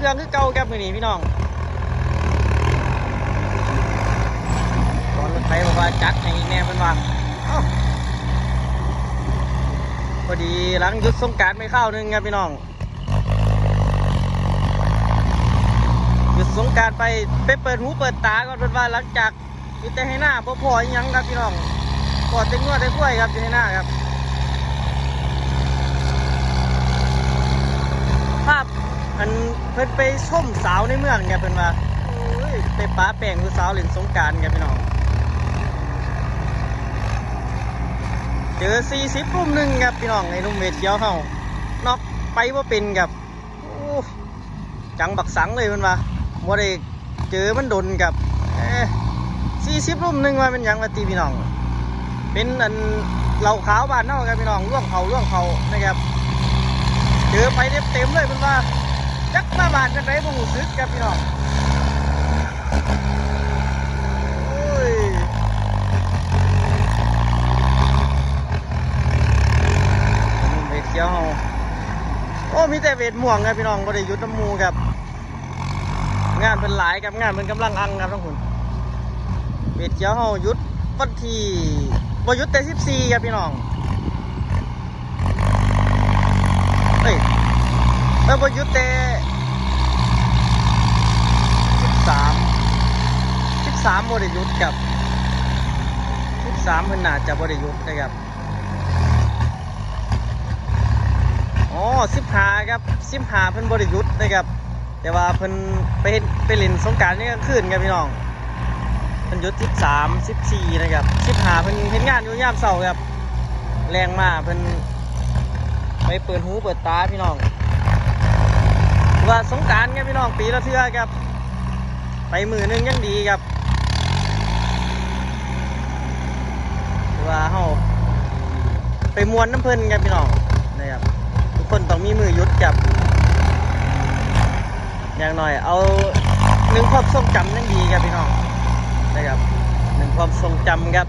เครื่องคือเก่าครับมือนี้พี่น้องตอนรถไฟบอกว่าจัดให้แน่เป็นว่าพอดีหลังหยุดสงการไม่เข้านึงครับพี่น้องหยุดสงการไปไปเปิดหูเปิดตาก่อนเป็นว่าหลังจากอยู่แต่ให้หน้าพอพอยังครับพี่น้องพอเต็งนวดได้กล้วยครับอยู่ให้หน้าครับ ภาพอันเพิ่นไปชมสาวในเมืองไงเพิ่นว่าไปป้าแป้งคือสาวเล่นสงการไงพี่น้องเจอ40รุ่มหนึ่งครับพี่น้องไอ้นุ่มเวทเขียวเฮาน็อกไปว่าเป็นครับจังบักสังเลยเพิ่นว่าบ่ได้เจอมันดนกับเอ้40รุ่มหนึ่งว่าเป็นยังว่าตีพี่น้อง เป็นอันเหล่าขาวบ้านเฮาครับพี่น้องล่วงเขาล่วงเขานะครับ เจอไปเต็มๆเลยเป็นว่า จักมาบาดจักไรบ่หูซึกครับพี่น้องโอ้ยเวทเขียวเฮาโอ้มีแต่เวทม่วงครับพี่น้องบ่ได้หยุดน้ำมูครับ งานเป็นหลายครับงานเป็นกำลังอังครับทั้งคุณเวทเขียวเฮาหยุดวันที่บ่หยุดแต่14ครับพี่น้องเฮ้ย เออพยุเตสิบสามสิบสามบริยุทธ์กับสิบสามพิ่นนาจะบริยุทธ์นะครับอ๋อสิบหาครับสิบหาเพิ่นบริยุทธ์นะครับ แต่ว่าเพิ่นไปเฮ็ดไปเล่นสงการนี่กลางคืนครับพี่น้องเพิ่นยุดสิบสามสิบสี่นะครับสิบหาเพิ่นเฮ็ดงานอยู่ยามเสาร์ครับ แรงมากเพิ่นไปเปิดหูเปิดตาพี่น้อง ว่าสงการครับพี่น้องปีละเทื่อครับ ไปมือหนึงยังดีครับว่าเฮาไปมวนน้ำเพลินครับพี่น้องนะครับทุกคนต้องมีมือยุดจับ อย่างหน่อยเอาหนึ่งความทรงจำยังดีครับพี่น้องนะครับหนึ่งความทรงจำครับ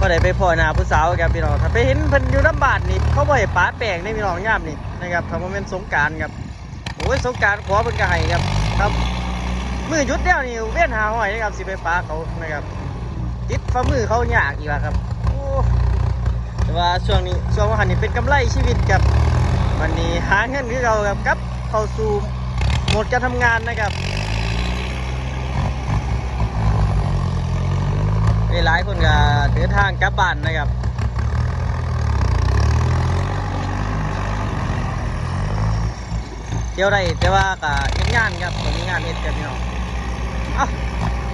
ก็ได้ไปพ่อหน้าผู้สาวครับพี่น้องถ้าไปเห็นเพิ่นอยู่น้ำบาดนี่เขาบ่ให้ปาแปลงในพี่น้องย่ามนี่นะครับถ้ามันเป็นสงการครับ โอ้ยสงการขอเป็นกระไห้ครับครับมือยุดเดียวนี่เวียนหาหอยนะครับสิไปปลาเขานะครับติดฝ่ามือเขายากอีกแล้วครับโอ้แต่ว่าช่วงนี้ช่วงวันนี้เป็นกำไรชีวิตครับวันนี้หาเงินคือเราครับกับเข้าสู่โหมดการทำงานนะครับหลายคนก็เดินทางกลับบ้านนะครับ เที่ยวได้แต่ว่าก็เฮ็ดงานครับผมมีงานเฮ็ดครับพี่น้องเอ้า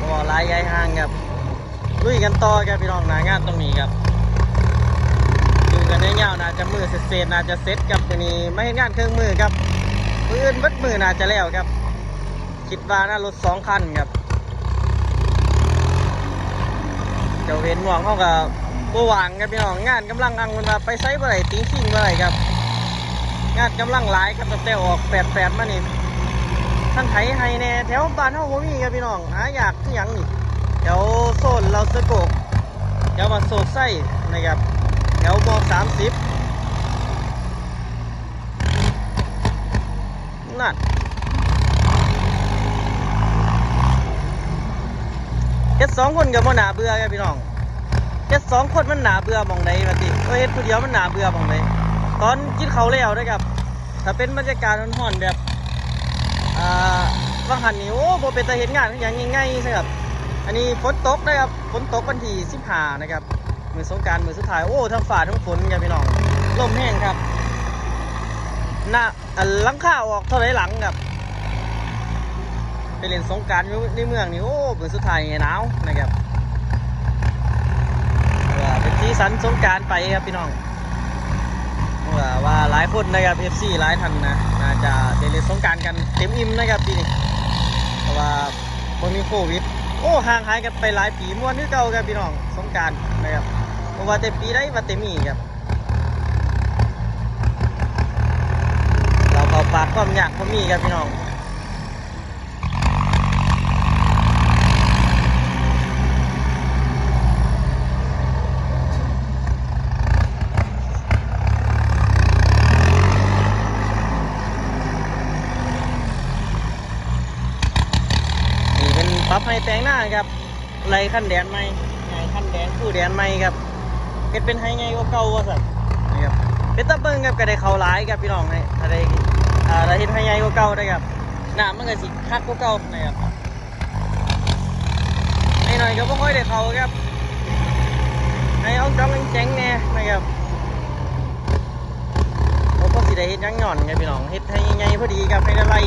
บ่หลายใหญ่ห่างครับลุยกันต่อครับพี่น้องหน้างานตรงนี้ครับดูกันได้ยาวน่าจะมือเสร็จๆน่าจะเสร็จครับตัวนี้ไม่เฮ็ดงานเครื่องมือครับมืออื่นบิดมือน่าจะแล้วครับ คิดว่าน่ารถสองคันครับเจ้าเวนหมวงเขากับบ่วางครับพี่น้องงานกำลังอังมันว่าไปไซส์บ่ได้ติ้งชิงบ่ได้ครับ งานกำลังหลายครับตั้งแต่ออกแปดแปดมานี่ท่านไถไฮแน่แถวบ้านเฮาบ่มีครับพี่น้องหาอยากคือหยังนี่แถวโซนเราสะโกกแถวมาโซดไส้นะครับแถวมอสามสิบนั่นเฮ็ดสองคนกับบ่หนาเบื่อครับพี่น้องเฮ็ดสองคนมันหนาเบื่อมองใดบัดนี้เอ้ยเฮ็ดผู้เดียวมันหนาเบื่อมองใด ตอนกินเขาแล้วนะครับ ถ้าเป็นบรรยากาศร้อนๆแบบอ่าว่างหันนี่โอ้โบเป็นตาเห็นงานอย่างง่ายๆใช่ครับ อันนี้ฝนตกนะครับฝนตกวันที่สิบห้านะครับมือสงกรารมือสุดท้ายโอ้ทั้งฝ่าทั้งฝนครับพี่น้องลมแห้งครับหน้าหลังข้าออกเท่าไรหลังครับไปเล่นสงการในเมืองนี่โอ้มือสุดท้ายไงหนาวนะครับเป็นที่สันสงการไปครับพี่น้อง ว่าหลายคนนะครับ FC หลายท่านนะน่าจะเดลิสงการกันเต็มอิ่มนะครับปีนี้เพราะว่าบนมีโควิดโอ้ห่างหายกันไปหลายปีม้วนที่เก่าครับพี่น้องสงการนะครับเพราะว่าแต่ปีได้มาเต็มีครับเราเอาปากความอยากก็มีครับพี่น้อง รับให้แปลงหน้าครับไรขั้นแดนใหม่ไงขั้นแดนผู้แดนใหม่ครับเฮ็ดเป็นให้ไงก็เก่าว่าสั่นนะครับเป็นตะเบิ้งครับก็ได้เขาหลายครับพี่น้องให้ถ้าได้อ่าได้เฮ็ดให้ไงก็เก่าได้ครับหน้ามันก็สิคักก็เก่านะครับไอ้หน่อยก็บ่ค่อยได้เขาครับให้เอาจ้องแจ้งแน่นะครับผมก็สิได้เฮ็ดหยังหย่อนไงพี่น้องเฮ็ดให้ใหญ่พอดีครับให้ได้ไล่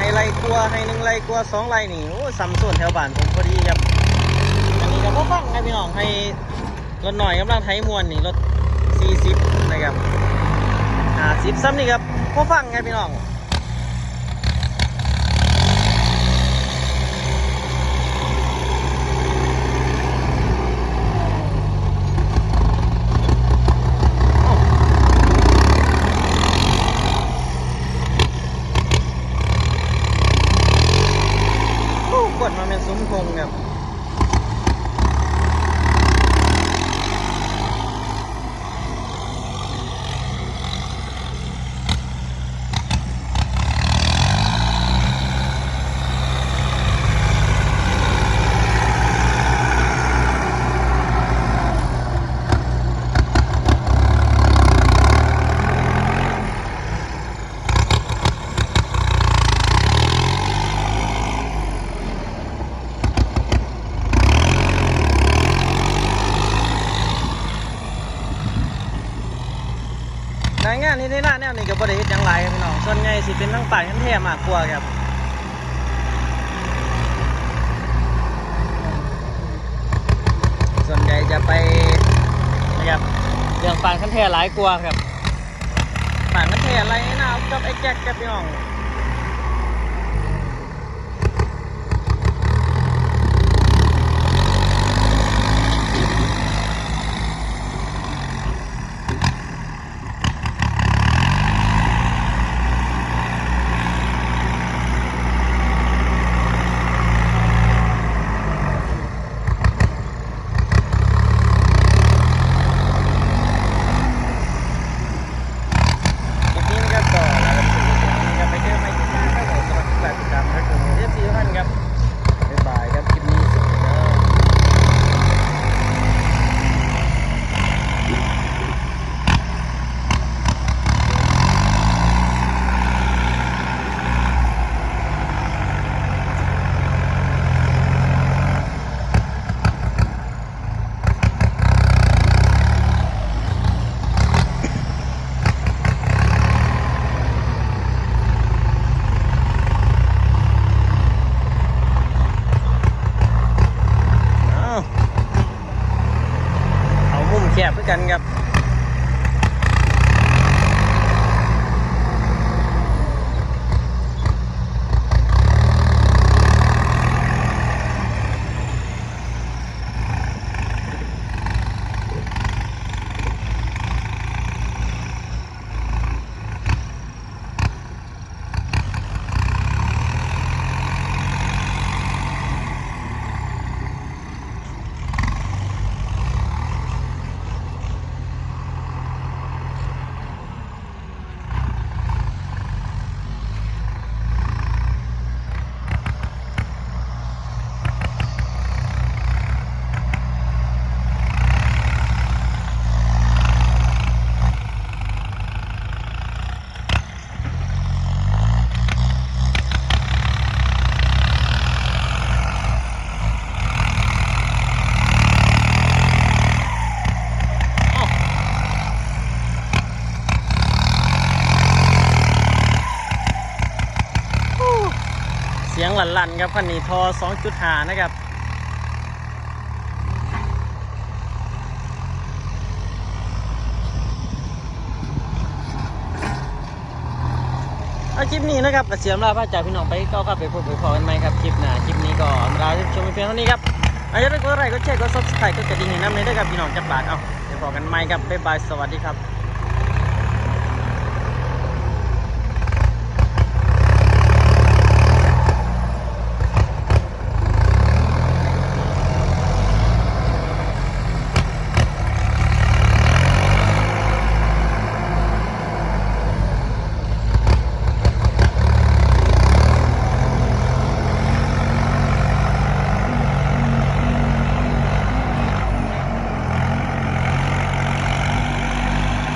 ให้ไล่กลัวให้หนึ่งไล่กลัวสองไล่นี่โอ้ซ้ำส่วนแถวบ้านผมพอดีครับอันนี้ก็บ่ฟังครับพี่น้องให้รถหน่อยกำลังไถมวนนี่รถ40นะครับอ่า10ซ้ำนี่ครับบ่ฟังครับพี่น้อง โอ้ กด มาเป็นซุ้มคงครับในงานนี้ในหน้าแนวนี้ก็บ่ได้เฮ็ดหยังหลายครับพี่น้องส่วนใหญ่สิเป็นทั้งป่ายทั้งแท่มากกว่าครับส่วนใหญ่จะไปนะครับเรื่องปานขั้นแท่หลายกว่าครับปานขั้นแท่อะไรนะเอากับไอ้แจ็คกับพี่น้อง ยงหลั่นๆครับคันนี้ทอ2.5นะครับเอคลิปนี้นะครับเสียมลาพระจากพี่น้องไปก็ครับไปพบไปพอกันไหมครับคลิปหน้าคลิปนี้ก็ลาชมเพียงเท่านี้ครับอาจจะได้กดไลค์กดแชร์กดซับสไครต์กดกระดิ่งให้น้ำเลยด้ครับพี่น้องจับบาทเอาไปพอกันไหมครับบ๊ายบายสวัสดีครับ